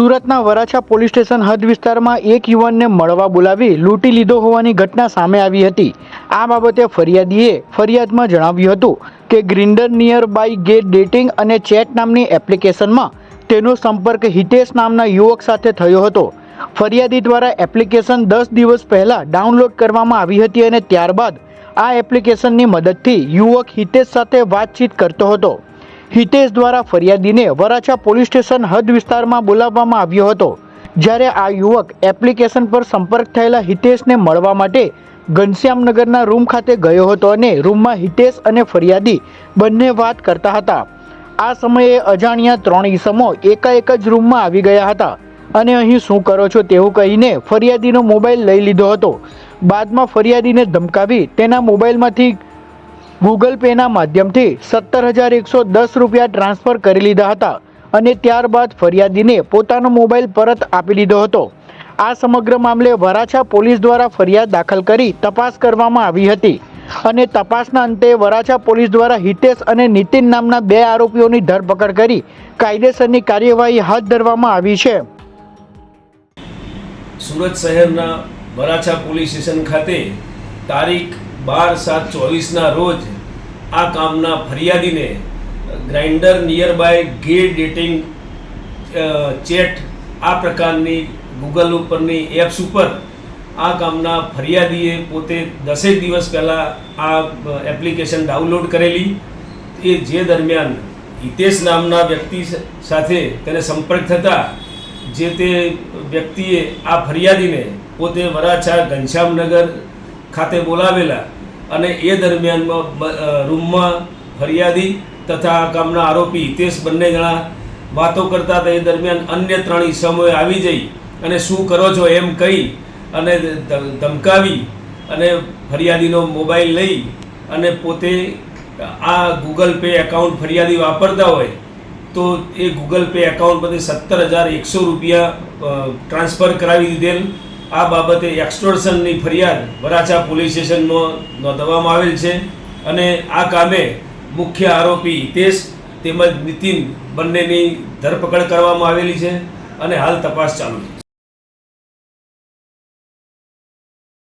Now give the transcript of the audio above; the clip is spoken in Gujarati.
સુરતના વરાછા પોલીસ સ્ટેશન હદ વિસ્તારમાં એક યુવાનને મળવા બોલાવી લૂંટી લીધો હોવાની ઘટના સામે આવી હતી. આ બાબતે ફરિયાદીએ ફરિયાદમાં જણાવ્યું હતું કે Grindr nearby gay dating અને ચેટ નામની એપ્લિકેશનમાં તેનો સંપર્ક હિતેશ નામના યુવક સાથે થયો હતો. ફરિયાદી દ્વારા એપ્લિકેશન દસ દિવસ પહેલાં ડાઉનલોડ કરવામાં આવી હતી અને ત્યારબાદ આ એપ્લિકેશનની મદદથી યુવક હિતેશ સાથે વાતચીત કરતો હતો. હિતેશ દ્વારા ફરિયાદીને વરાછા પોલીસ સ્ટેશન હદ વિસ્તારમાં બોલાવવામાં આવ્યો હતો. જ્યારે આ યુવક એપ્લિકેશન પર સંપર્ક થયેલા હિતેશને મળવા માટે ઘનશ્યામનગરના રૂમ ખાતે ગયો હતો અને રૂમમાં હિતેશ અને ફરિયાદી બંને વાત કરતા હતા. આ સમયે અજાણ્યા ત્રણ ઈસમો એકાએક જ રૂમમાં આવી ગયા હતા. અને અહીં શું કરો છો? તેવું કહીને ફરિયાદીનો મોબાઈલ લઈ લીધો હતો. બાદમાં ફરિયાદીને ધમકાવી તેના મોબાઈલમાંથી ગૂગલ પેના માધ્યમથી સત્તર હજાર એકસો દસ રૂપિયા ટ્રાન્સફર કરી લીધા હતા અને ત્યારબાદ ફરિયાદીને પોતાનો મોબાઈલ પરત આપી લીધો હતો. આ સમગ્ર મામલે વરાછા પોલીસ દ્વારા ફરિયાદ દાખલ કરી તપાસ કરવામાં આવી હતી અને તપાસના અંતે વરાછા પોલીસ દ્વારા હિતેશ અને નીતિન નામના બે આરોપીઓની ધરપકડ કરી કાયદેસરની કાર્યવાહી હાથ ધરવામાં આવી છે. સુરત શહેરના વરાછા પોલીસ સ્ટેશન ખાતે તારીખ બાર સાત ચોવીસના રોજ આ કામના ફરિયાદીને Grindr nearby gay dating chat આ પ્રકારની ગૂગલ ઉપરની એપ્સ ઉપર આ કામના ફરિયાદીએ પોતે દસેક દિવસ પહેલાં આ એપ્લિકેશન ડાઉનલોડ કરેલી. એ જે દરમિયાન હિતેશ નામના વ્યક્તિ સાથે તેને સંપર્ક થતા જે તે વ્યક્તિએ આ ફરિયાદીને પોતે વરાછા ઘનશ્યામનગર ખાતે બોલાવેલા અને એ દરમિયાનમાં રૂમમાં ફરિયાદી તથા કામના આરોપી હિતેશ બંને જણા વાતો કરતા હતા. એ દરમિયાન અન્ય ત્રણ ઈસમોએ આવી જઈ અને શું કરો છો એમ કહી અને ધમકાવી અને ફરિયાદીનો મોબાઈલ લઈ અને પોતે આ ગૂગલ પે એકાઉન્ટ ફરિયાદી વાપરતા હોય તો એ ગૂગલ પે એકાઉન્ટ પરથી સત્તર હજાર એકસો રૂપિયા ટ્રાન્સફર કરાવી દીધેલ. આ બાબતે એક્સટોર્શનની ફરિયાદ વરાછા પોલીસ સ્ટેશનમાં નોંધવામાં આવેલ છે અને આ કામે મુખ્ય આરોપી હિતેશ તેમજ નીતિન બંનેની ધરપકડ કરવામાં આવેલી છે અને હાલ તપાસ ચાલુ છે.